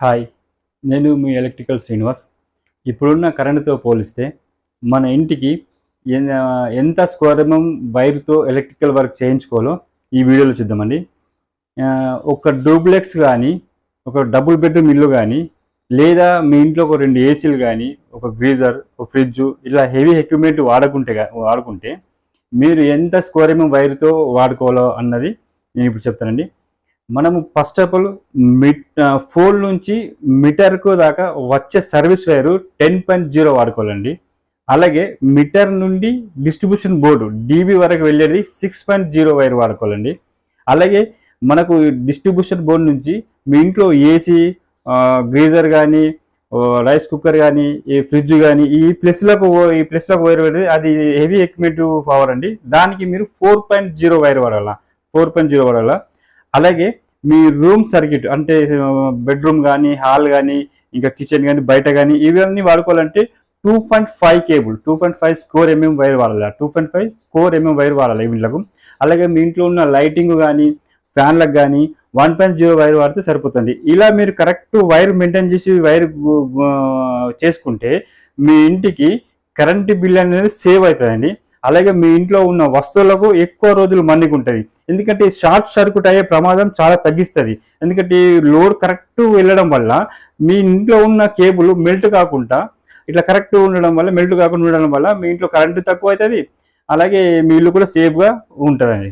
Hi నేను మీ electrical Srinivas. ఇప్పుడున్న కరెంటుతో పోలిస్తే మన ఇంటికి ఎంత స్క్వేర్ ఎంఎం వైర్తో ఎలక్ట్రికల్ వర్క్ చేయించుకోవాలో ఈ వీడియోలో చూద్దామండి. ఒక డూప్లెక్స్ కానీ ఒక డబుల్ బెడ్రూమ్ ఇల్లు కానీ లేదా మీ ఇంట్లో ఒక రెండు ఏసీలు కానీ ఒక గ్రీజర్ ఒక ఫ్రిడ్జ్ ఇలా హెవీ ఎక్విప్మెంట్ వాడకుంటే వాడుకుంటే మీరు ఎంత స్క్వేర్ ఎంఎం వైర్తో వాడుకోవాలో అన్నది నేను ఇప్పుడు చెప్తానండి. మనము ఫస్ట్ ఆఫ్ ఆల్ మిట్ ఫోన్ నుంచి మీటర్కు దాకా వచ్చే service wire ten point zero వాడుకోవాలండి. అలాగే మీటర్ నుండి డిస్ట్రిబ్యూషన్ బోర్డు డీబీ వరకు వెళ్ళేది సిక్స్ పాయింట్ జీరో వైర్ వాడుకోవాలండి. అలాగే మనకు డిస్ట్రిబ్యూషన్ బోర్డు నుంచి మీ ఇంట్లో ఏసీ గ్రీజర్ కానీ రైస్ కుక్కర్ కానీ ఈ ఫ్రిడ్జ్ కానీ ఈ ప్లస్లకు ఈ ప్లస్లకు వైర్ పెడితే అది హెవీ ఎక్విప్మెంట్ పవర్ అండి. దానికి మీరు ఫోర్ పాయింట్ జీరో వైర్ వాడాల. ఫోర్ పాయింట్ జీరో వాడాల. అలాగే మీ రూమ్ సర్క్యూట్ అంటే బెడ్రూమ్ కానీ హాల్ కానీ ఇంకా కిచెన్ కానీ బయట కానీ ఇవన్నీ వాడుకోవాలంటే two point five cable two point five square mm wire వాడాలి. Two point five square mm wire వాడాలి వీళ్ళకు. అలాగే మీ ఇంట్లో ఉన్న లైటింగ్ కానీ ఫ్యాన్లకు కానీ వన్ పాయింట్ జీరో వైర్ వాడితే సరిపోతుంది. ఇలా మీరు కరెక్ట్ వైర్ మెయింటైన్ చేసి వైర్ చేసుకుంటే మీ ఇంటికి కరెంటు బిల్ అనేది సేవ్ అవుతుందండి. అలాగే మీ ఇంట్లో ఉన్న వస్తువులకు ఎక్కువ రోజులు మన్నికుంటుంది ఎందుకంటే షార్ట్ సర్క్యూట్ అయ్యే ప్రమాదం చాలా తగ్గిస్తుంది. ఎందుకంటే ఈ లోడ్ కరెక్ట్ వెళ్ళడం వల్ల మీ ఇంట్లో ఉన్న కేబుల్ మెల్ట్ కాకుండా ఇట్లా కరెక్ట్ ఉండడం వల్ల మెల్ట్ కాకుండా ఉండడం వల్ల మీ ఇంట్లో కరెంటు తక్కువ అవుతుంది అలాగే మీ ఇల్లు కూడా సేఫ్గా ఉంటుందండి.